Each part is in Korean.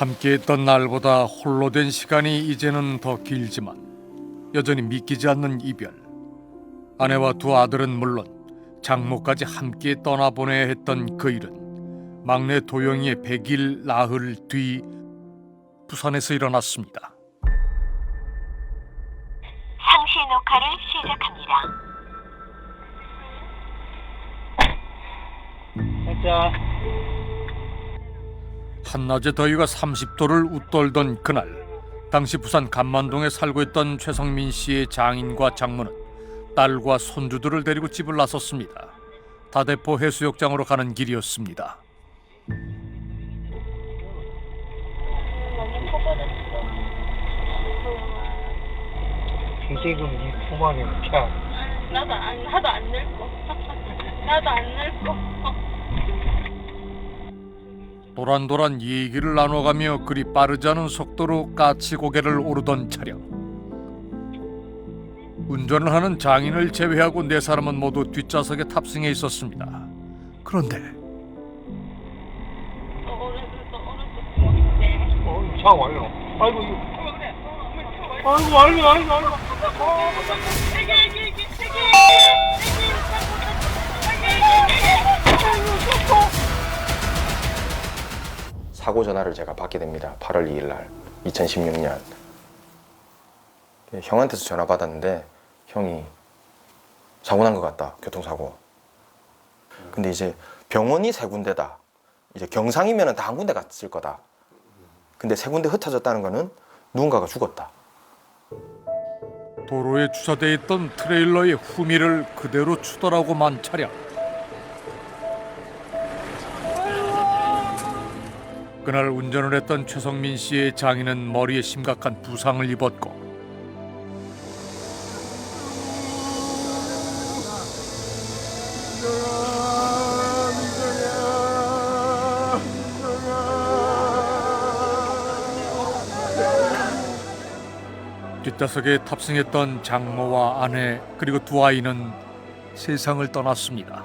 함께했던 날보다 홀로 된 시간이 이제는 더 길지만 여전히 믿기지 않는 이별. 아내와 두 아들은 물론 장모까지 함께 떠나보내야 했던 그 일은 막내 도영이의 100일 나흘 뒤 부산에서 일어났습니다. 상시 녹화를 시작합니다. 자, 한낮의 더위가 30도를 웃돌던 그날 당시 부산 감만동에 살고 있던 최성민 씨의 장인과 장모는 딸과 손주들을 데리고 집을 나섰습니다. 다대포 해수욕장으로 가는 길이었습니다. 지금 이 품안에 펴. 나도 안 나도 안 늙고 나도 안 늙고 도란도란 얘기를 나눠가며 그리 빠르지 않은 속도로 까치 고개를 오르던 차량. 운전을 하는 장인을 제외하고 네 사람은 모두 뒷좌석에 탑승해 있었습니다. 그런데 뭐 어, 차 와요. 아이고, 이거. 어어 어머니 차 와요 아이고, 아이고, 아이고, 아이고. 사고 전화를 제가 받게 됩니다. 8월 2일 날 2016년 형한테서 전화 받았는데 형이 사고 난 것 같다 교통사고. 근데 이제 병원이 세 군데다. 이제 경상이면은 다 한 군데 갔을 거다. 근데 세 군데 흩어졌다는 거는 누군가가 죽었다. 도로에 주차돼 있던 트레일러의 후미를 그대로 추돌하고만 차량. 그날 운전을 했던 최성민 씨의 장인은 머리에 심각한 부상을 입었고 뒷좌석에 탑승했던 장모와 아내 그리고 두 아이는 세상을 떠났습니다.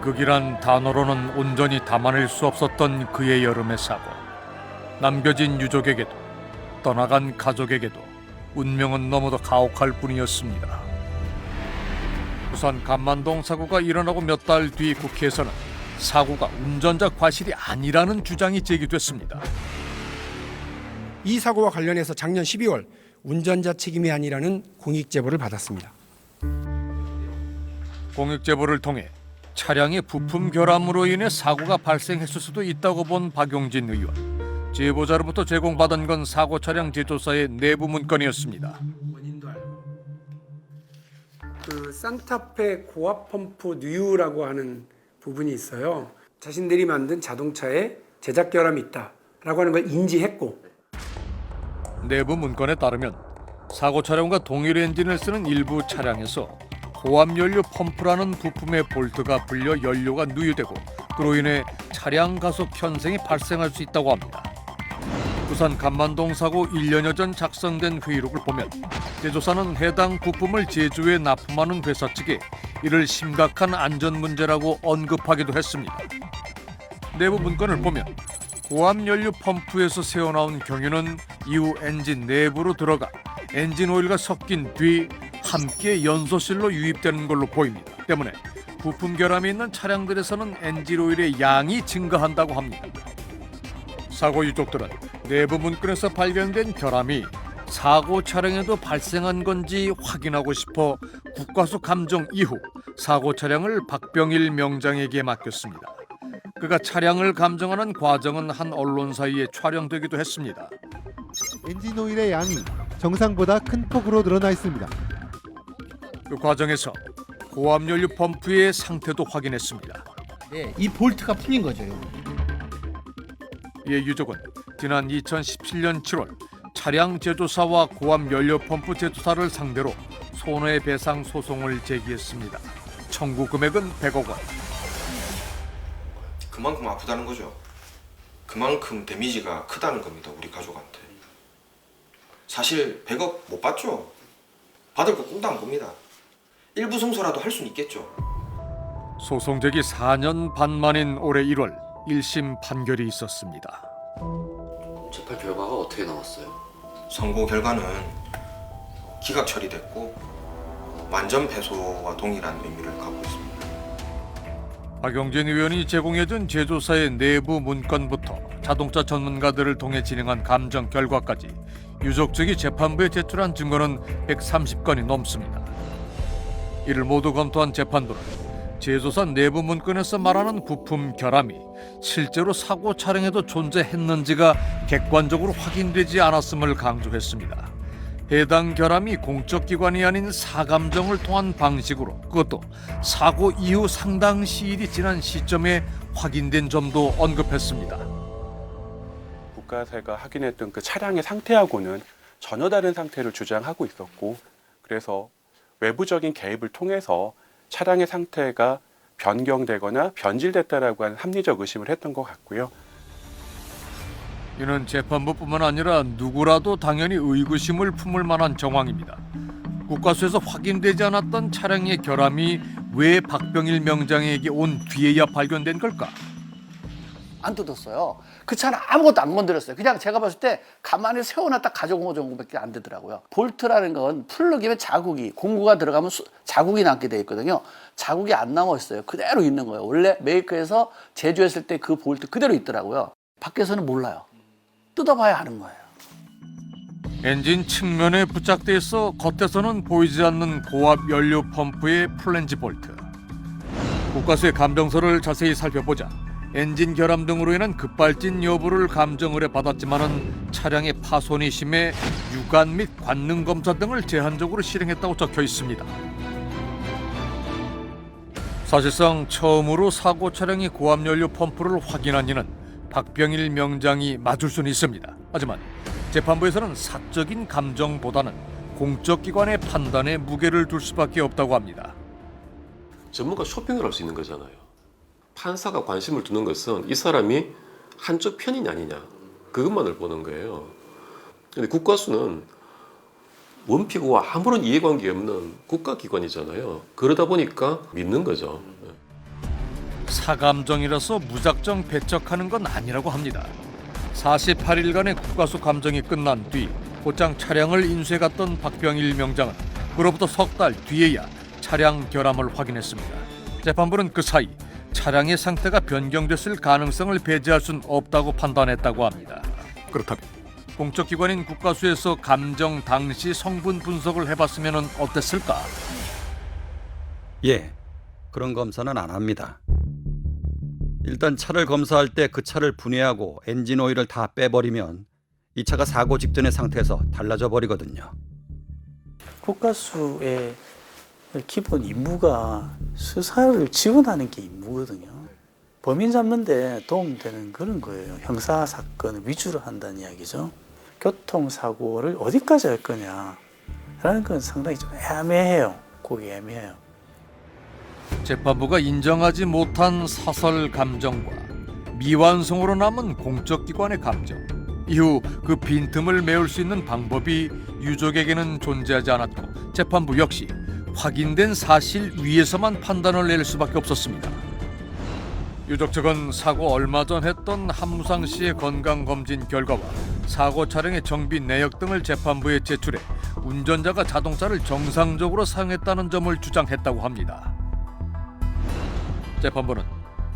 비극이란 단어로는 온전히 담아낼 수 없었던 그의 여름의 사고. 남겨진 유족에게도 떠나간 가족에게도 운명은 너무도 가혹할 뿐이었습니다. 부산 감만동 사고가 일어나고 몇 달 뒤 국회에서는 사고가 운전자 과실이 아니라는 주장이 제기됐습니다. 이 사고와 관련해서 작년 12월 운전자 책임이 아니라는 공익 제보를 받았습니다. 공익 제보를 통해 차량의 부품 결함으로 인해 사고가 발생했을 수도 있다고 본 박용진 의원. 제보자로부터 제공받은 건 사고 차량 제조사의 내부 문건이었습니다. 그 산타페 고압 펌프 뉴라고 하는 부분이 있어요. 자신들이 만든 자동차에 제작 결함이 있다라고 하는 걸 인지했고 내부 문건에 따르면 사고 차량과 동일 엔진을 쓰는 일부 차량에서 고압 연료 펌프라는 부품의 볼트가 풀려 연료가 누유되고 그로 인해 차량 가속 현상이 발생할 수 있다고 합니다. 부산 감만동 사고 1년여 전 작성된 회의록을 보면 제조사는 해당 부품을 제조에 납품하는 회사 측에 이를 심각한 안전 문제라고 언급하기도 했습니다. 내부 문건을 보면 고압 연료 펌프에서 새어나온 경유는 이후 엔진 내부로 들어가 엔진 오일과 섞인 뒤 함께 연소실로 유입되는 걸로 보입니다. 때문에 부품 결함이 있는 차량들에서는 엔진 오일의 양이 증가한다고 합니다. 사고 유족들은 내부 문건에서 발견된 결함이 사고 차량에도 발생한 건지 확인하고 싶어 국과수 감정 이후 사고 차량을 박병일 명장에게 맡겼습니다. 그가 차량을 감정하는 과정은 한 언론사에 촬영되기도 했습니다. 엔진 오일의 양이 정상보다 큰 폭으로 늘어나 있습니다. 그 과정에서 고압 연료 펌프의 상태도 확인했습니다. 네, 이 볼트가 풀린 거죠. 여기. 이에 유족은 지난 2017년 7월 차량 제조사와 고압 연료 펌프 제조사를 상대로 손해배상 소송을 제기했습니다. 청구 금액은 100억 원. 그만큼 아프다는 거죠. 그만큼 데미지가 크다는 겁니다. 우리 가족한테. 사실 100억 못 받죠. 받을 거 꿈도 안 꿉니다. 일부 승소라도 할 수는 있겠죠. 소송 제기 4년 반 만인 올해 1월 1심 판결이 있었습니다. 재판 결과가 어떻게 나왔어요? 선고 결과는 기각 처리됐고 완전 패소와 동일한 의미를 갖고 있습니다. 박영진 의원이 제공해준 제조사의 내부 문건부터 자동차 전문가들을 통해 진행한 감정 결과까지 유족 측이 재판부에 제출한 증거는 130건이 넘습니다. 이를 모두 검토한 재판부는 제조사 내부 문건에서 말하는 부품 결함이 실제로 사고 차량에도 존재했는지가 객관적으로 확인되지 않았음을 강조했습니다. 해당 결함이 공적 기관이 아닌 사감정을 통한 방식으로 그것도 사고 이후 상당 시일이 지난 시점에 확인된 점도 언급했습니다. 국가세가 확인했던 그 차량의 상태하고는 전혀 다른 상태를 주장하고 있었고 그래서 외부적인 개입을 통해서 차량의 상태가 변경되거나 변질됐다라고 하는 합리적 의심을 했던 것 같고요. 이는 재판부뿐만 아니라 누구라도 당연히 의구심을 품을 만한 정황입니다. 국가수에서 확인되지 않았던 차량의 결함이 왜 박병일 명장에게 온 뒤에야 발견된 걸까? 안 뜯었어요. 그 차는 아무것도 안 건드렸어요. 그냥 제가 봤을 때 가만히 세워놨다 가져온 거 정도밖에 안 되더라고요. 볼트라는 건 플러기면 자국이 공구가 들어가면 수- 자국이 남게 돼 있거든요. 자국이 안 남아 있어요. 그대로 있는 거예요. 원래 메이커에서 제조했을 때 그 볼트 그대로 있더라고요. 밖에서는 몰라요. 뜯어봐야 아는 거예요. 엔진 측면에 부착돼 있어 겉에서는 보이지 않는 고압 연료 펌프의 플랜지 볼트. 국가수의 감정서를 자세히 살펴보자 엔진 결함 등으로 인한 급발진 여부를 감정을 해 받았지만은 차량의 파손이 심해 유관 및 관능 검사 등을 제한적으로 실행했다고 적혀 있습니다. 사실상 처음으로 사고 차량의 고압 연료 펌프를 확인한 이는 박병일 명장이 맞을 수는 있습니다. 하지만 재판부에서는 사적인 감정보다는 공적 기관의 판단에 무게를 둘 수밖에 없다고 합니다. 전문가 쇼핑을 할 수 있는 거잖아요. 판사가 관심을 두는 것은 이 사람이 한쪽 편이냐 아니냐 그것만을 보는 거예요. 근데 국가수는 원피고와 아무런 이해관계 없는 국가기관이잖아요. 그러다 보니까 믿는 거죠. 사감정이라서 무작정 배척하는 건 아니라고 합니다. 48일간의 국가수 감정이 끝난 뒤 곧장 차량을 인수해 갔던 박병일 명장은 그로부터 석 달 뒤에야 차량 결함을 확인했습니다. 재판부는 그 사이 차량의 상태가 변경됐을 가능성을 배제할 순 없다고 판단했다고 합니다. 그렇다면 공적 기관인 국가수에서 감정 당시 성분 분석을 해봤으면 어땠을까? 예, 그런 검사는 안 합니다. 일단 차를 검사할 때 그 차를 분해하고 엔진 오일을 다 빼버리면 이 차가 사고 직전의 상태에서 달라져 버리거든요. 국가수의 기본 임무가 수사를 지원하는 게 임무거든요. 범인 잡는데 도움되는 그런 거예요. 형사 사건을 위주로 한다는 이야기죠. 교통사고를 어디까지 할 거냐라는 건 상당히 좀 애매해요. 그게 애매해요. 재판부가 인정하지 못한 사설 감정과 미완성으로 남은 공적 기관의 감정 이후 그 빈틈을 메울 수 있는 방법이 유족에게는 존재하지 않았고 재판부 역시 확인된 사실 위에서만 판단을 낼 수밖에 없었습니다. 유족 측은 사고 얼마 전 했던 한무상 씨의 건강 검진 결과와 사고 차량의 정비 내역 등을 재판부에 제출해 운전자가 자동차를 정상적으로 사용했다는 점을 주장했다고 합니다. 재판부는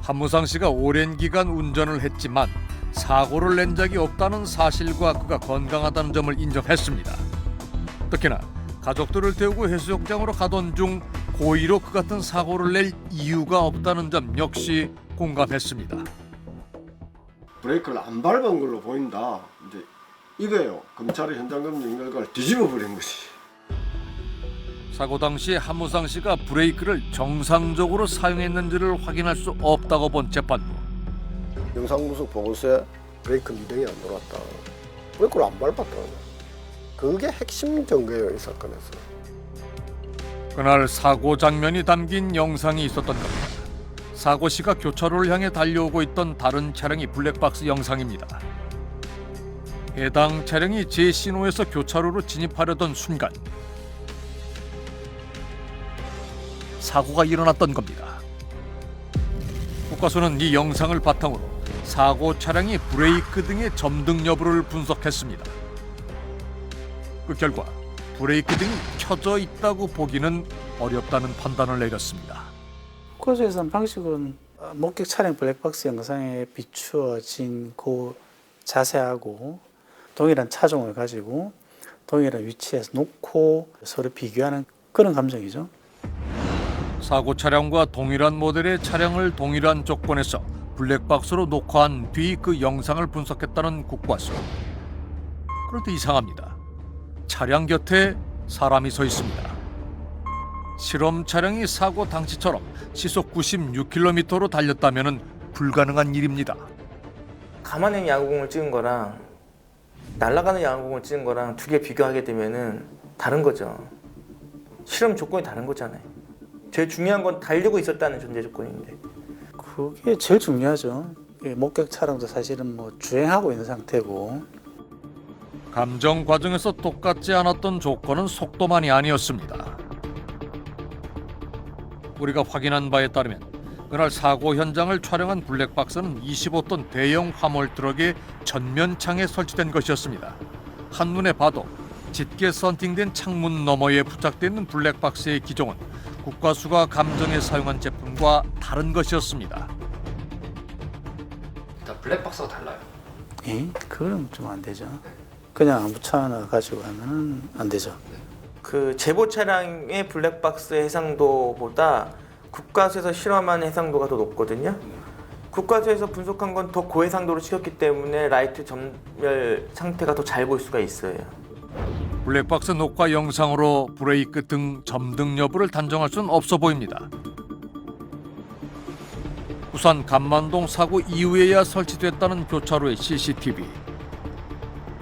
한무상 씨가 오랜 기간 운전을 했지만 사고를 낸 적이 없다는 사실과 그가 건강하다는 점을 인정했습니다. 특히나 가족들을 태우고 해수욕장으로 가던 중 고의로 그 같은 사고를 낼 이유가 없다는 점 역시 공감했습니다. 브레이크를 안 밟은 걸로 보인다. 이제 이거예요. 검찰의 현장 검증 결과를 뒤집어 버린 것이. 사고 당시 한무상 씨가 브레이크를 정상적으로 사용했는지를 확인할 수 없다고 본 재판부. 영상 분석 보고서에 브레이크 미등이 안 돌았다. 브레이크를 안 밟았다. 그게 핵심 증거예요 이 사건에서. 그날 사고 장면이 담긴 영상이 있었던 겁니다. 사고 시가 교차로를 향해 달려오고 있던 다른 차량이 블랙박스 영상입니다. 해당 차량이 제 신호에서 교차로로 진입하려던 순간 사고가 일어났던 겁니다. 국과수는 이 영상을 바탕으로 사고 차량이 브레이크 등의 점등 여부를 분석했습니다. 그 결과 브레이크 등이 켜져 있다고 보기는 어렵다는 판단을 내렸습니다. 국과수에서는 방식은 어, 목격 차량 블랙박스 영상에 비추어진 그 자세하고 동일한 차종을 가지고 동일한 위치에서 놓고 서로 비교하는 그런 감정이죠. 사고 차량과 동일한 모델의 차량을 동일한 조건에서 블랙박스로 녹화한 뒤 그 영상을 분석했다는 국과수. 그런데 이상합니다. 차량 곁에 사람이 서 있습니다. 실험 차량이 사고 당시처럼 시속 96km로 달렸다면 불가능한 일입니다. 가만히 있는 야구공을 찍은 거랑 날아가는 야구공을 찍은 거랑 두 개 비교하게 되면은 다른 거죠. 실험 조건이 다른 거잖아요. 제일 중요한 건 달리고 있었다는 전제 조건인데. 그게 제일 중요하죠. 예, 목격 차량도 사실은 뭐 주행하고 있는 상태고 감정 과정에서 똑같지 않았던 조건은 속도만이 아니었습니다. 우리가 확인한 바에 따르면 그날 사고 현장을 촬영한 블랙박스는 25톤 대형 화물 트럭의 전면창에 설치된 것이었습니다. 한눈에 봐도 짙게 선팅된 창문 너머에 부착되어 있는 블랙박스의 기종은 국과수가 감정에 사용한 제품과 다른 것이었습니다. 일단 블랙박스가 달라요. 예? 그럼 좀 안 되죠. 그냥 아무 차 하나 가지고 하면은 안 되죠. 그 제보 차량의 블랙박스 해상도보다 국가수에서 실험한 해상도가 더 높거든요. 국가수에서 분석한 건 더 고해상도로 찍었기 때문에 라이트 전멸 상태가 더 잘 볼 수가 있어요. 블랙박스 녹화 영상으로 브레이크 등 점등 여부를 단정할 수는 없어 보입니다. 우선 간만동 사고 이후에야 설치됐다는 교차로의 CCTV.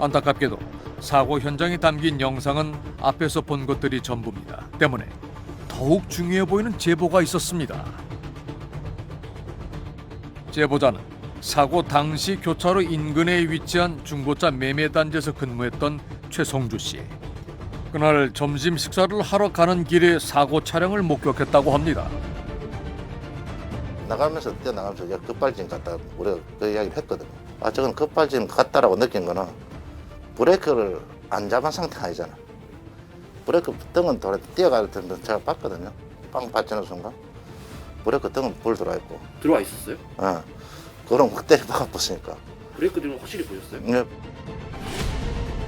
안타깝게도 사고 현장에 담긴 영상은 앞에서 본 것들이 전부입니다. 때문에 더욱 중요해 보이는 제보가 있었습니다. 제보자는 사고 당시 교차로 인근에 위치한 중고차 매매 단지에서 근무했던 최성주 씨. 그날 점심 식사를 하러 가는 길에 사고 차량을 목격했다고 합니다. 나가면서 뛰어나가면서 야, 급발진 같다 우리가 그 이야기를 했거든요. 아 저건 급발진 같다라고 느낀 거는 브레이크를 안 잡은 상태 아니잖아. 브레이크 등은 돌아 뛰어갈 때 제가 봤거든요. 빵 받치는 순간 브레이크 등은 불 들어와 있고. 들어와 있었어요? 어. 그럼 확 때려 박아보니까. 브레이크 등은 확실히 보였어요? 예,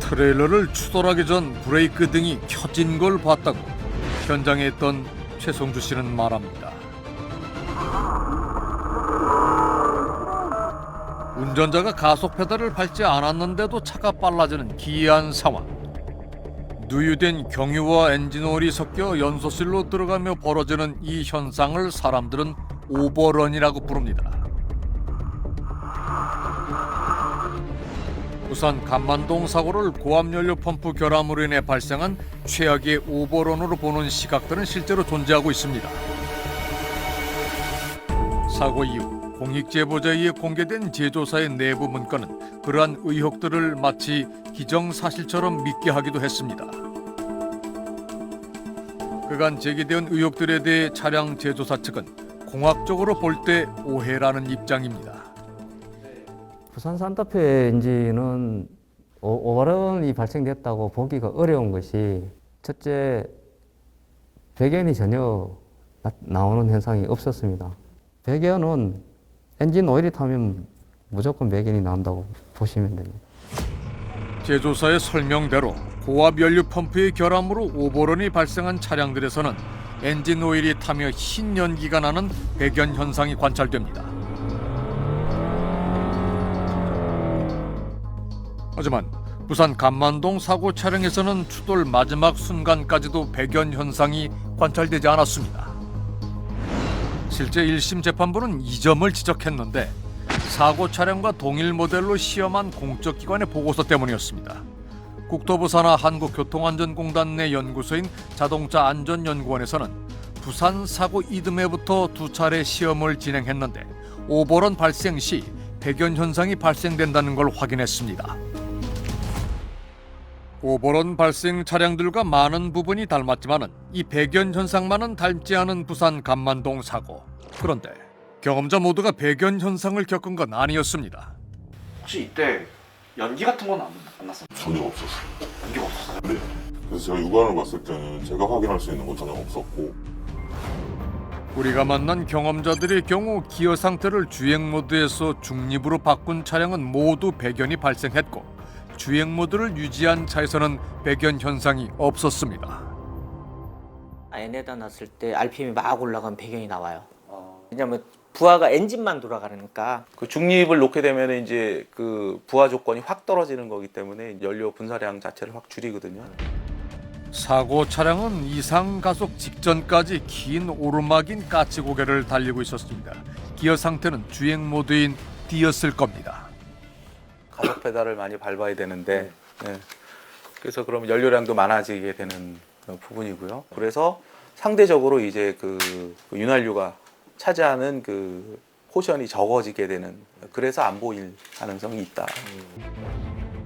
트레일러를 추돌하기 전 브레이크 등이 켜진 걸 봤다고 현장에 있던 최성주 씨는 말합니다. 운전자가 가속 페달을 밟지 않았는데도 차가 빨라지는 기이한 상황. 누유된 경유와 엔진오일이 섞여 연소실로 들어가며 벌어지는 이 현상을 사람들은 오버런이라고 부릅니다. 부산 간만동 사고를 고압연료 펌프 결함으로 인해 발생한 최악의 오버런으로 보는 시각들은 실제로 존재하고 있습니다. 사고 이후 공익 제보자에 의해 공개된 제조사의 내부 문건은 그러한 의혹들을 마치 기정사실처럼 믿게 하기도 했습니다. 그간 제기된 의혹들에 대해 차량 제조사 측은 공학적으로 볼 때 오해라는 입장입니다. 부산 산타페 엔진은 오- 오버런이 발생됐다고 보기가 어려운 것이 첫째 배견이 전혀 나, 나오는 현상이 없었습니다. 배견은 엔진 오일이 타면 무조건 배견이 나온다고 보시면 됩니다. 제조사의 설명대로 고압 연료 펌프의 결함으로 오버런이 발생한 차량들에서는 엔진 오일이 타며 흰 연기가 나는 배견 현상이 관찰됩니다. 하지만 부산 간만동 사고 차량에서는 추돌 마지막 순간까지도 배견 현상이 관찰되지 않았습니다. 실제 1심 재판부는 이 점을 지적했는데 사고 차량과 동일 모델로 시험한 공적 기관의 보고서 때문이었습니다. 국토부 산하 한국교통안전공단 내 연구소인 자동차 안전연구원에서는 부산 사고 이듬해부터 두 차례 시험을 진행했는데 오버런 발생 시 배견 현상이 발생된다는 걸 확인했습니다. 오버런 발생 차량들과 많은 부분이 닮았지만은 이 배견 현상만은 닮지 않은 부산 감만동 사고. 그런데 경험자 모두가 배견 현상을 겪은 건 아니었습니다. 혹시 이때 연기 같은 건 안 났어요? 전혀 없었어요. 연기가 없었어요? 네. 그래서 제가 육안을 봤을 때는 제가 확인할 수 있는 건 전혀 없었고 우리가 만난 경험자들의 경우 기어 상태를 주행 모드에서 중립으로 바꾼 차량은 모두 배견이 발생했고 주행 모드를 유지한 차에서는 배견 현상이 없었습니다. N에다 놨을 때 RPM이 막 올라가면 배경이 나와요. 왜냐면 부하가 엔진만 돌아가니까 그 중립을 놓게 되면 이제 그 부하 조건이 확 떨어지는 거기 때문에 연료 분사량 자체를 확 줄이거든요. 사고 차량은 이상 가속 직전까지 긴 오르막인 까치 고개를 달리고 있었습니다. 기어 상태는 주행 모드인 D였을 겁니다. 가속 페달을 많이 밟아야 되는데 예. 그래서 그럼 연료량도 많아지게 되는 그런 부분이고요. 그래서 상대적으로 이제 그, 그 윤활유가 차지하는 그 포션이 적어지게 되는 그래서 안 보일 가능성이 있다.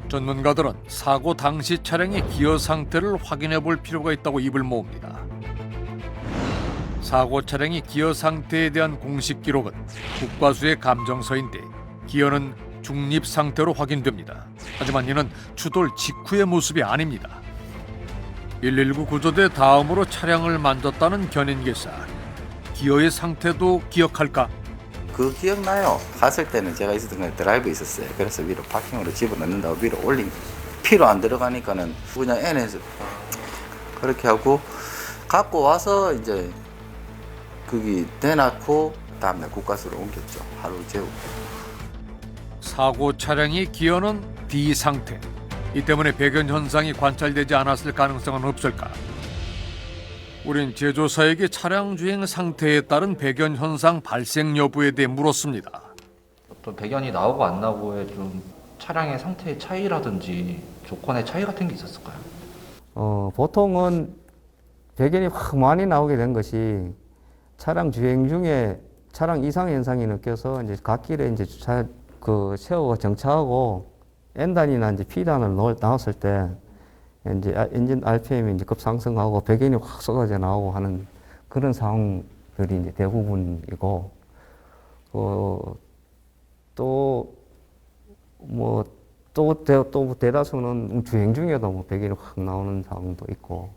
전문가들은 사고 당시 차량의 기어 상태를 확인해 볼 필요가 있다고 입을 모읍니다. 사고 차량의 기어 상태에 대한 공식 기록은 국과수의 감정서인데 기어는 중립 상태로 확인됩니다. 하지만 이는 추돌 직후의 모습이 아닙니다. 119 구조대 다음으로 차량을 만졌다는 견인기사. 기어의 상태도 기억할까? 그 기억나요? 갔을 때는 제가 있었던 건 드라이브 있었어요. 그래서 위로 파킹으로 집어넣는다고 위로 올린 피로 안 들어가니까는 그냥 N에서 그렇게 하고 갖고 와서 이제 거기 대놓고 다음날 국가수로 옮겼죠. 하루 재우고. 사고 차량의 기어는 D 상태. 이 때문에 배견 현상이 관찰되지 않았을 가능성은 없을까? 우린 제조사에게 차량 주행 상태에 따른 배견 현상 발생 여부에 대해 물었습니다. 어떤 배견이 나오고 안 나오고의 좀 차량의 상태의 차이라든지 조건의 차이 같은 게 있었을까요? 어, 보통은 배견이 확 많이 나오게 된 것이 차량 주행 중에 차량 이상 현상이 느껴서 이제 갓길에 이제 차, 그 세워가 정차하고 N단이나 이제 P단을 넣- 나왔을 때 이제 아- 엔진 RPM이 이제 급상승하고 배견이 확 쏟아져 나오고 하는 그런 상황들이 이제 대부분이고 어, 또 뭐또 또 대다수는 주행 중에도 뭐 배견이 확 나오는 상황도 있고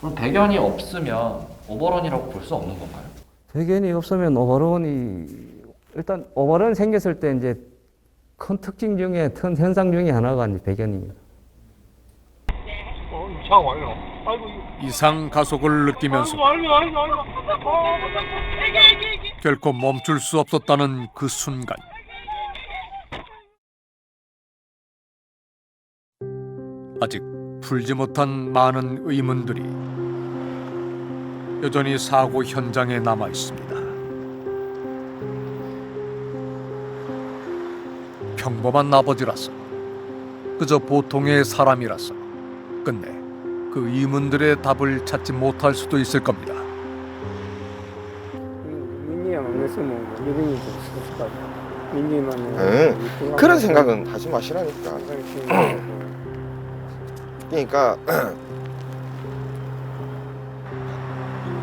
그럼 배견이 없으면 오버런이라고 볼 수 없는 건가요? 배견이 없으면 오버런이 일단 오버런 생겼을 때 이제 큰 특징 중에 큰 현상 중에 하나가 이제 배견입니다. 이상 가속을 느끼면서 결코 멈출 수 없었다는 그 순간. 아직 풀지 못한 많은 의문들이 여전히 사고 현장에 남아 있습니다. 평범한 아버지라서 그저 보통의 사람이라서 끝내 그 의문들의 답을 찾지 못할 수도 있을 겁니다. 것 같아. 응. 그런 생각은 하지 마시라니까. 그러니까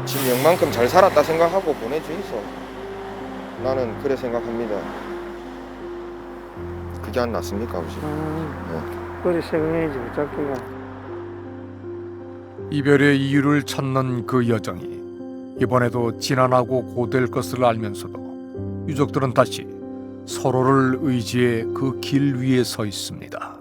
지금 영만큼 잘 살았다 생각하고 보내주이소. 나는 그래 생각합니다. 그게 안 낫습니까, 아버지? 그래 생각해야지 어차피가. 이별의 이유를 찾는 그 여정이 이번에도 지난하고 고될 것을 알면서도 유족들은 다시 서로를 의지해 그 길 위에 서 있습니다.